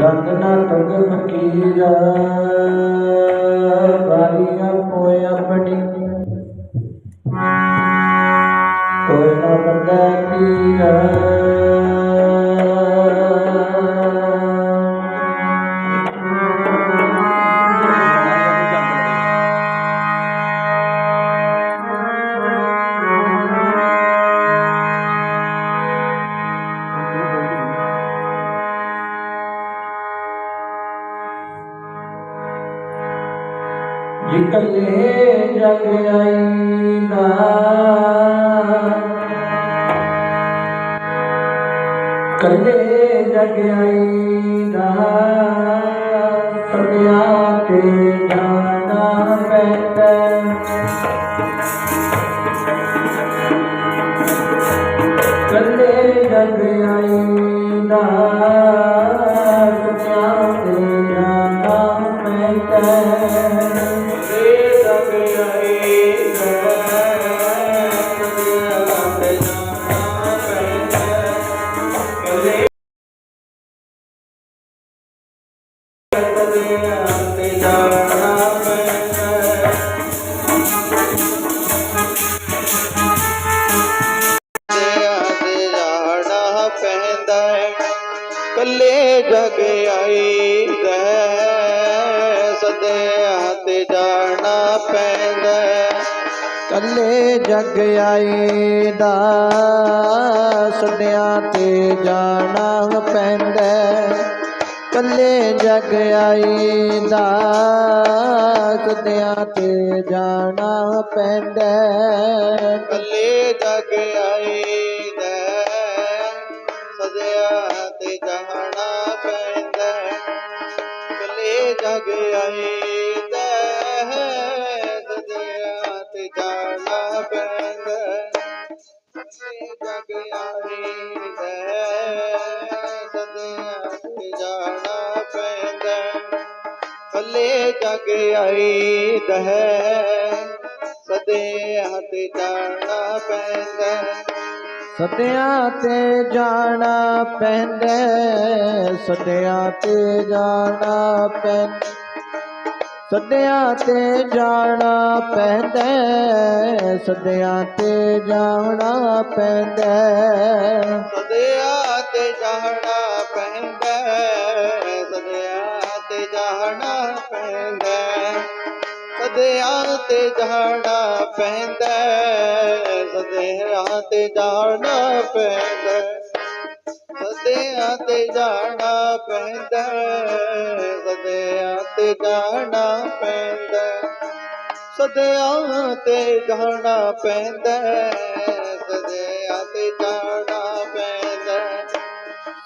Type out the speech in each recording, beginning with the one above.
ਰੰਗ ਨਾ ਤੁਗ ਮਕੀਰਾ ਬਾਰੀਆਂ ਪੋਇ ਆਪਣੀ। ਕੋਈ ਨਾ ਬੰਦਾ ਪੀਰਾ ਇਕੱਲੇ ਜਗ ਆਈਂਦਾ। ਕੱਲੇ ਜਗ ਆਈਂਦਾ। ਸਭਿਆ ਤੇ ਜਾਣਾ ਪੈਂਦਾ ਕੱਲੇ ਜਗ ਆਈ ਹੈ, ਸਦਿਆਂ ਤੇ ਜਾਣਾ ਪੈਂਦਾ ਹੈ। ਕੱਲੇ ਜਗ ਆਈਦਾ ਸਦਿਆਂ ਤੇ ਜਾਣਾ ਪੈਂਦਾ ਕੱਲੇ ਜਗ ਆਈਦਾ ਸਦਿਆਂ ਤੇ ਜਾਣਾ ਪੈਂਦਾ ਕੱਲੇ ਜਗ ਆਈ ਜਗ ਆਈਦਾ ਹੈ, ਸਦਿਆਂ ਤੇ ਜਾਣਾ ਪੈਂਦਾ ਹੈ। ਜਗ ਆਈਦਾ ਹੈ, ਸਦਿਆਂ ਤੇ ਜਾਣਾ ਪੈਂਦਾ ਹੈ। ਕੱਲੇ ਜਗ ਆਈਦਾ ਹੈ ਸਦੇ ਹੱਥ ਜਾਣਾ ਪੈਂਦਾ ਸਦਿਆਂ ਤੇ ਜਾਣਾ ਪੈਂਦਾ ਸਦਿਆਂ ਤੇ ਜਾਣਾ ਪੈਂਦਾ ਸਦਿਆਂ ਤੇ ਜਾਣਾ ਪੈਂਦਾ ਸਦਿਆਂ ਤੇ ਜਾਣਾ ਪੈਂਦਾ ਸਦਿਆ ਤੇ ਜਾਣਾ ਪੈਂਦਾ ਹੈ, ਸਦਿਆ ਤੇ ਜਾਣਾ ਪੈਂਦਾ ਹੈ। ਤੇ ਜਾਣਾ ਪੈਂਦਾ ਸਦਿਆ ਤੇ ਜਾਣਾ ਪੈਂਦਾ ਹੈ। ਸਦਿਆਂ ਤੇ ਜਾਣਾ ਪੈਂਦਾ ਹੈ, ਸਦਿਆਂ ਤੇ ਜਾਣਾ ਪੈਂਦਾ ਹੈ। ਸਦਿਆਂ ਤੇ ਜਾਣਾ ਪੈਂਦਾ ਹੈ, ਸਦਿਆਂ ਤੇ ਜਾਣਾ ਪੈਂਦਾ ਹੈ।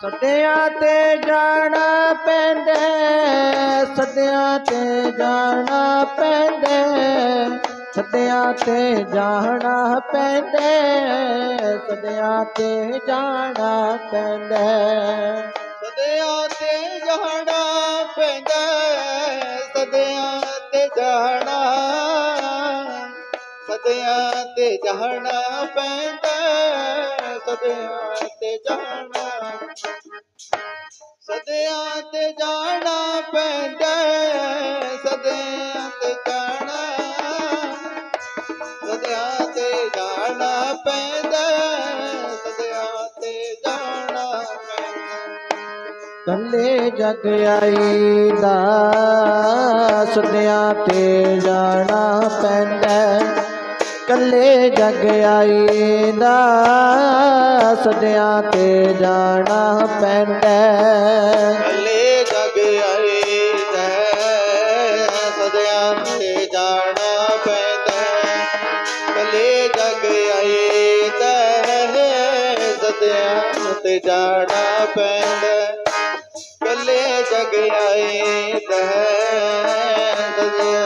ਸਦਿਆਂ ਤੇ ਜਾਣਾ ਪੈਂਦਾ ਸਦਿਆਂ ਤੇ ਜਾਣਾ ਪੈਂਦਾ ਸਦਿਆਂ ਤੇ ਜਾਣਾ ਪੈਂਦਾ ਸਦਿਆਂ ਤੇ ਜਾਣਾ ਪੈਂਦਾ। ਸਦਿਆਂ ਤੇ ਜਾਣਾ ਪੈਂਦਾ ਹੈ, ਸਦਿਆਂ ਤੇ ਜਾਣਾ ਸਦਿਆਂ ਤੇ ਜਾਣਾ ਪੈਂਦਾ ਹੈ, ਸਦਿਆਂ ਤੇ ਜਾਣਾ। ਸਦਿਆਂ ਤੇ ਜਾਣਾ ਪੈਂਦਾ ਹੈ, ਸਦਿਆਂ ਜਾਣਾ ਪੈਂਦਾ ਹੈ, ਤੇ ਜਾਣਾ ਪੈਂਦਾ ਕੱਲੇ ਜਗ ਆਈਦਾ ਸਦਿਆਂ ਤੇ ਜਾਣਾ ਪੈਂਦਾ ਕੱਲੇ ਜਗ ਆਈਦਾ ਸਦਿਆਂ ਤੇ ਜਾਣਾ ਪੈਂਦਾ ਸਦਿਆਂ ਤੇ ਜਾਣਾ ਪੈਂਦਾ ਹੈ। ਕੱਲੇ ਜਗ ਆਈਦਾ ਹੈ, ਸਦਿਆਂ